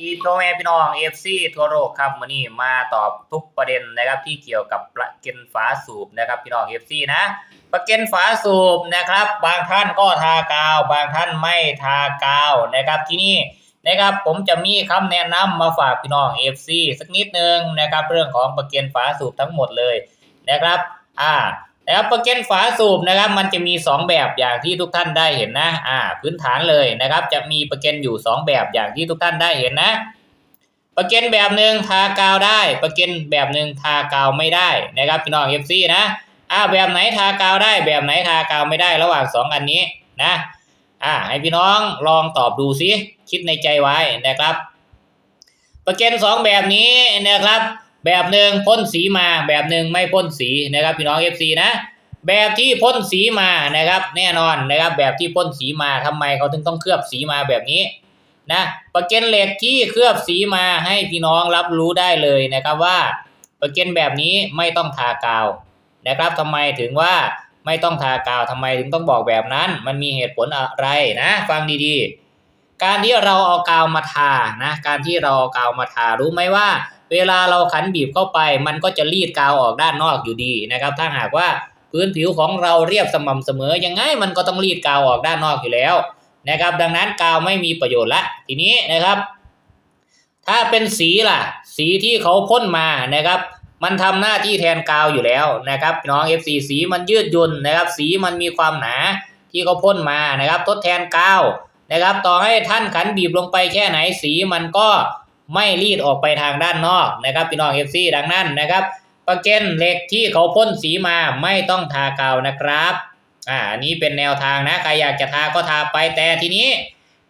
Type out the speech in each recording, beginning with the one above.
ดีพ่อแม่พี่น้องเอฟซีทั่วโลกครับวันนี้มาตอบทุกประเด็นนะครับที่เกี่ยวกับประก็นฝาสูบนะครับพี่น้องเอฟซีนะ ประก็นฝาสูบนะครับ บางท่านก็ทากาว บางท่านไม่ทากาวนะครับที่นี่นะครับ ผมจะมีคำแนะนำมาฝากพี่น้องเอฟซีสักนิดนึงนะครับ เรื่องของประก็นฝาสูบทั้งหมดเลยนะครับ อ่า นะครับประเก็นฝาสูบนะครับ มันจะมี 2 แบบอย่างที่ทุกท่านได้เห็นนะอ่าพื้นฐานเลยนะครับ จะมีประเก็นอยู่ 2 แบบอย่างที่ทุกท่านได้เห็นนะ ประเก็นแบบหนึ่งทากาวได้ ประเก็นแบบหนึ่งทากาวไม่ได้นะครับพี่น้องเอฟซีนะอ่าแบบไหนทากาวได้ แบบไหนทากาวไม่ได้ระหว่าง 2 อันนี้นะอ่าให้พี่น้องลองตอบดูซิคิดในใจไว้นะครับ ประเก็นสองแบบนี้นะครับ แบบหนึ่งพ่นสีมาแบบหนึ่งไม่พ่นสีนะครับพี่น้อง FC นะ แบบที่พ่นสีมานะครับ แน่นอนนะครับ แบบที่พ่นสีมาทำไมเขาถึงต้องเคลือบสีมาแบบนี้นะประเก็นเหล็กที่เคลือบสีมาให้พี่น้องรับรู้ได้เลยนะครับว่าประเก็นแบบนี้ไม่ต้องทากาวนะครับทำไมถึงว่าไม่ต้องทากาวทำไมถึงต้องบอกแบบนั้น มันมีเหตุผลอะไรนะ ฟังดีๆ การที่เราเอากาวมาทานะ การที่เราเอากาวมาทารู้ไหมว่าเวลาเราขันบีบเข้าไป มันก็จะรีดกาวออกด้านนอกอยู่ดีนะครับ ถ้าหากว่าพื้นผิวของเราเรียบสม่ำเสมอยังไงมันก็ต้องรีดกาวออกด้านนอกอยู่แล้วนะครับ ดังนั้นกาวไม่มีประโยชน์ละทีนี้นะครับ ถ้าเป็นสีล่ะ สีที่เขาพ่นมานะครับ มันทำหน้าที่แทนกาวอยู่แล้วนะครับน้อง FC สีมันยืดหยุ่นนะครับ สีมันมีความหนาที่เขาพ่นมานะครับ ทดแทนกาวนะครับ ต่อให้ท่านขันบีบลงไปแค่ไหนสีมันก็ ไม่รีดออกไปทางด้านนอกนะครับพี่น้อง FC ดังนั้นนะครับประเก็นเหล็กที่เขาพ่นสีมาไม่ต้องทากาวนะครับอ่าอันนี้เป็นแนวทางนะใครอยากจะทาก็ทาไปแต่ทีนี้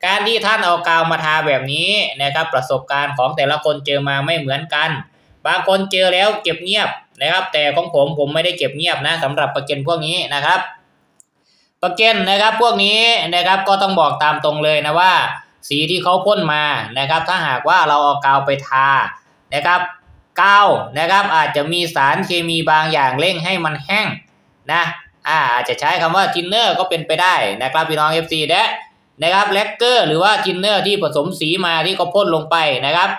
การที่ท่านเอากาวมาทาแบบนี้นะครับประสบการณ์ของแต่ละคนเจอมาไม่เหมือนกัน บางคนเจอแล้วเก็บเงียบนะครับ แต่ของผมผมไม่ได้เก็บเงียบนะสำหรับประเก็นพวกนี้นะครับประเก็นนะครับพวกนี้นะครับก็ต้องบอกตามตรงเลยนะว่า สีที่เขาพ่นมานะครับ ถ้าหากว่าเราเอากาวไปทานะครับกาวนะครับอาจจะมีสารเคมีบางอย่างเร่งให้มันแห้งนะอ่าอาจจะใช้คำว่าทินเนอร์ก็เป็นไปได้นะครับพี่น้อง FC เด้นะครับแลกเกอร์หรือว่าทินเนอร์ที่ผสมสีมาที่เขาพ่นลงไปนะครับ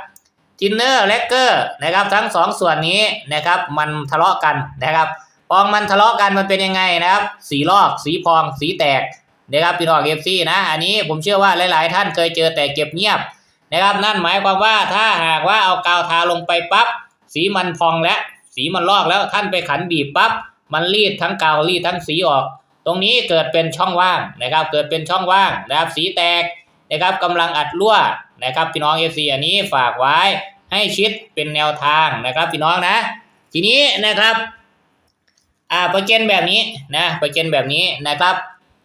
ทินเนอร์แลกเกอร์นะครับทั้งสองส่วนนี้นะครับมันทะเลาะกันนะครับพองมันทะเลาะกันมันเป็นยังไงนะครับ สีลอกสีพองสีแตก นะครับพี่น้อง FC นะ อันนี้ผมเชื่อว่าหลาย ๆ ท่านเคยเจอแต่เก็บเงียบนะครับ นั่นหมายความว่าถ้าหากว่าเอากาวทาลงไปปั๊บสีมันพองแล้วสีมันลอกแล้วท่านไปขันบีบปั๊บมันรีดทั้งกาวรีดทั้งสีออก ตรงนี้เกิดเป็นช่องว่างนะครับ เกิดเป็นช่องว่างนะครับสีแตกนะครับกำลังอัดรั่วนะครับพี่น้องเอฟซีอันนี้ฝากไว้ให้ชิดเป็นแนวทางนะครับพี่น้องนะ ทีนี้นะครับ อ่าประเก็นแบบนี้นะประเก็นแบบนี้นะครับ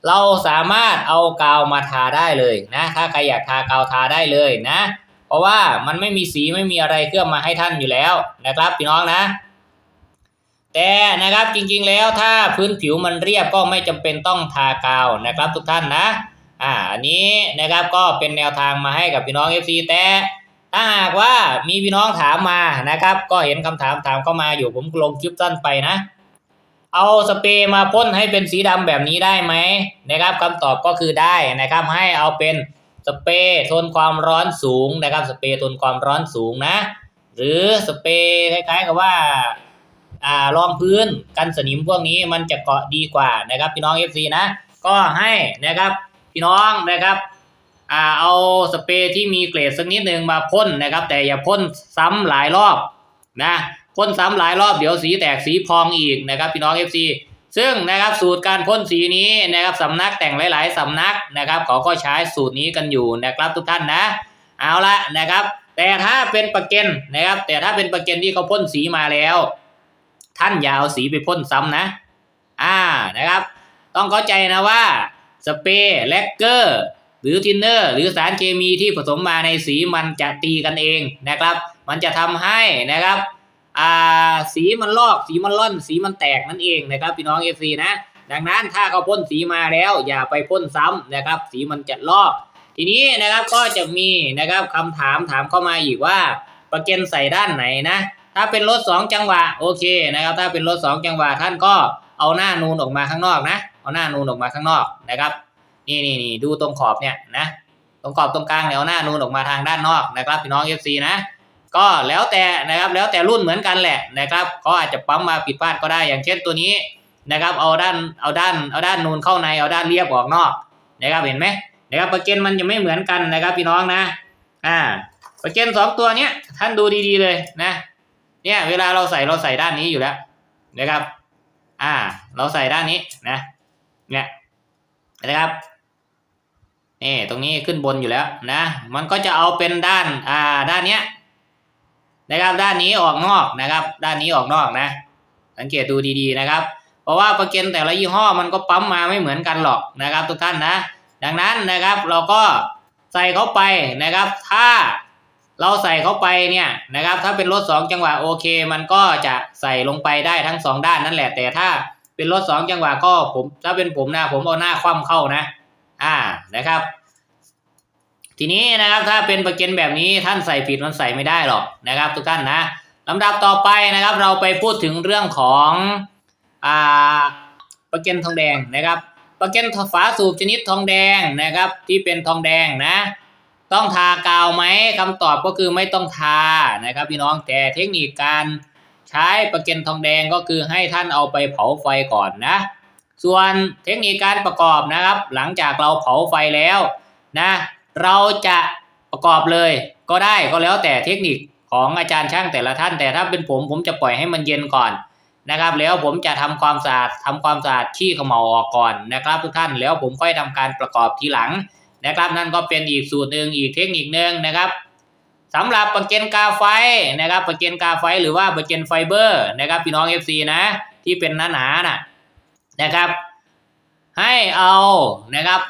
เราสามารถเอากาวมาทาได้เลยนะ ถ้าใครอยากทากาวทาได้เลยนะ เพราะว่ามันไม่มีสีไม่มีอะไรเคลือบมาให้ท่านอยู่แล้วนะครับพี่น้องนะ แต่นะครับจริงๆแล้วถ้าพื้นผิวมันเรียบก็ไม่จำเป็นต้องทากาวนะครับทุกท่านนะ อ่าอันนี้นะครับก็เป็นแนวทางมาให้กับพี่น้อง FC แต่ถ้าหากว่ามีพี่น้องถามมานะครับ ก็เห็นคำถามถามเข้ามาอยู่ผมลงคลิปสั้นไปนะ เอาสเปรย์มาพ่นให้เป็นสีดำแบบนี้ได้ไหมนะครับคำตอบก็คือได้นะครับ ให้เอาเป็นสเปรย์ทนความร้อนสูงนะครับ สเปรย์ทนความร้อนสูงนะ หรือสเปรย์คล้ายๆกับว่าอ่ารองพื้นกันสนิมพวกนี้มันจะเกาะดีกว่านะครับพี่น้อง FC นะก็ให้นะครับพี่น้องนะครับอ่าเอาสเปรย์ที่มีเกรดสักนิดหนึ่งมาพ่นนะครับ แต่อย่าพ่นซ้ำหลายรอบ นะพ่นซ้ำหลายรอบเดี๋ยวสีแตกสีพองอีกนะครับพี่น้อง FC ซึ่งนะครับสูตรการพ่นสีนี้นะครับสำนักแต่งหลาย ๆสำนักนะครับเขาก็ใช้สูตรนี้กันอยู่นะครับทุกท่านนะ เอาละนะครับ แต่ถ้าเป็นประเก็นนะครับ แต่ถ้าเป็นประเก็นที่เขาพ่นสีมาแล้ว ท่านอย่าเอาสีไปพ่นซ้ำนะ อ่านะครับ ต้องเข้าใจนะว่าสเปรย์แลกเกอร์หรือทินเนอร์ หรือสารเคมีที่ผสมมาในสีมันจะตีกันเองนะครับ มันจะทำให้นะครับอ่าสีมันลอกสีมันล่อน สีมันแตกนั่นเองนะครับพี่น้องเอฟซีนะ ดังนั้นถ้าเขาพ่นสีมาแล้ว อย่าไปพ่นซ้ำนะครับ สีมันจะลอก ทีนี้นะครับก็จะมีนะครับคำถามถามเข้ามาอีกว่าประเก็นใส่ด้านไหนนะ ถ้าเป็นรถสองจังหวะโอเคนะครับ ถ้าเป็นรถสองจังหวะท่านก็เอาหน้านูนออกมาข้างนอกนะ เอาหน้านูนออกมาข้างนอกนะครับ นี่นี่นี่ดูตรงขอบเนี่ยนะ ตรงกรอบตรงกลางเนี่ยเอาหน้านูนออกมาทางด้านนอกนะครับพี่น้อง FC นะ ก็แล้วแต่นะครับแล้วแต่รุ่นเหมือนกันแหละนะครับเขาอาจจะปั๊มมาผิดพลาดก็ได้อย่างเช่นตัวนี้นะครับ เอาด้านเอาด้านเอาด้านนูนเข้าในเอาด้านเรียบออกนอกนะครับเห็นไหมนะครับประเก็นมันจะไม่เหมือนกันนะครับพี่น้องนะอ่าประเก็นสองตัวเนี้ยท่านดูดีๆเลยนะเนี่ยเวลาเราใส่เราใส่ด้านนี้อยู่แล้วนะครับ อ่า เราใส่ด้านนี้นะเนี่ยนะครับนี่ตรงนี้ขึ้นบนอยู่แล้วนะ มันก็จะเอาเป็นด้านอ่าด้านเนี้ย นะครับ ด้านนี้ออกนอกนะครับ ด้านนี้ออกนอกนะ สังเกตดูดีๆนะครับ เพราะว่าประเก็นแต่ละยี่ห้อมันก็ปั๊มมาไม่เหมือนกันหรอกนะครับ ทุกท่านนะ ดังนั้นนะครับเราก็ใส่เข้าไปนะครับ ถ้าเราใส่เข้าไปเนี่ยนะครับ ถ้าเป็นรถสองจังหวะโอเค มันก็จะใส่ลงไปได้ทั้งสองด้านนั่นแหละ แต่ถ้าเป็นรถสองจังหวะก็ผม ถ้าเป็นผมนะผมเอาหน้าคว่ำเข้านะ อ่านะครับ ทีนี้นะครับถ้าเป็นประเก็นแบบนี้ท่านใส่ผิดมันใส่ไม่ได้หรอกนะครับ ทุกท่านนะลำดับต่อไปนะครับ เราไปพูดถึงเรื่องของอ่าประเก็นทองแดงนะครับประเก็นฝาสูบชนิดทองแดงนะครับ ที่เป็นทองแดงนะ ต้องทากาวไหมคำตอบก็คือไม่ต้องทานะครับ พี่น้องแต่เทคนิคการใช้ประเก็นทองแดงก็คือให้ท่านเอาไปเผาไฟก่อนนะส่วนเทคนิคการประกอบนะครับ หลังจากเราเผาไฟแล้วนะ เราจะประกอบเลยก็ได้ก็แล้วแต่เทคนิคของอาจารย์ช่างแต่ละท่าน แต่ถ้าเป็นผมผมจะปล่อยให้มันเย็นก่อนนะครับ แล้วผมจะทำความสะอาดทำความสะอาดขี้เขมเหลาออกก่อนนะครับ ทุกท่านแล้วผมค่อยทำการประกอบทีหลังนะครับ นั่นก็เป็นอีกสูตรหนึ่งอีกเทคนิคหนึ่งนะครับสำหรับประเก็นกาไฟนะครับประเก็นกาไฟหรือว่าประเก็นไฟเบอร์นะครับพี่น้อง FC นะที่เป็นหนาๆน่ะนะครับ ให้เอานะครับ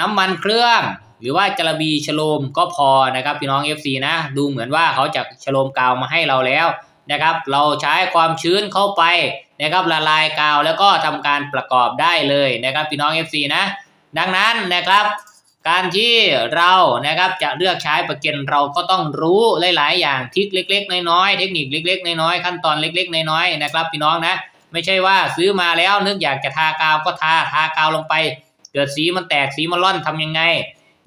น้ำมันเครื่อง หรือว่าจระบีฉโลมก็พอนะครับพี่น้อง FC นะ ดูเหมือนว่าเขาจะฉโลมกาวมาให้เราแล้วนะครับ เราใช้ความชื้นเข้าไปนะครับละลายกาวแล้วก็ทำการประกอบได้เลยนะครับพี่น้อง FC นะ ดังนั้นนะครับ การที่เรานะครับจะเลือกใช้ประเก็นเราก็ต้องรู้หลาย ๆ อย่างทริคเล็ก ๆ น้อย ๆ เทคนิคเล็ก ๆ น้อย ๆ ขั้นตอนเล็ก ๆ น้อย ๆ นะครับพี่น้องนะ ไม่ใช่ว่าซื้อมาแล้วนึกอยากจะทากาวก็ทาทากาวลงไป เกิดสีมันแตกสีมันร่อนทำยังไง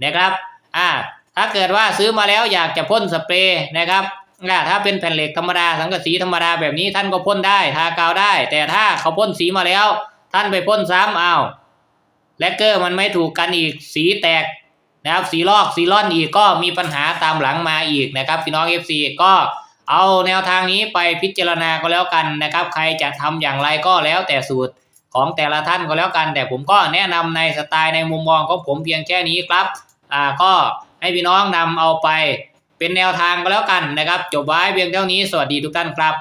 นะครับอ่าถ้าเกิดว่าซื้อมาแล้วอยากจะพ่นสเปรย์นะครับอ่าถ้าเป็นแผ่นเหล็กธรรมดาสังกะสีธรรมดาแบบนี้ท่านก็พ่นได้ทากาวได้ แต่ถ้าเขาพ่นสีมาแล้ว ท่านไปพ่นซ้ำอ้าแลกเกอร์มันไม่ถูกกันอีกสีแตกนะครับสีลอกสีร่อนอีกก็มีปัญหาตามหลังมาอีกนะครับพี่น้อง FC ก็เอาแนวทางนี้ไปพิจารณาก็แล้วกันนะครับ ใครจะทำอย่างไรก็แล้วแต่สูตรของแต่ละท่านก็แล้วกัน แต่ผมก็แนะนำในสไตล์ในมุมมองของผมเพียงแค่นี้ครับ อ่าก็ให้พี่น้องนำเอาไปเป็นแนวทางก็แล้วกันนะครับ จบไว้เพียงเท่านี้สวัสดีทุกท่านครับ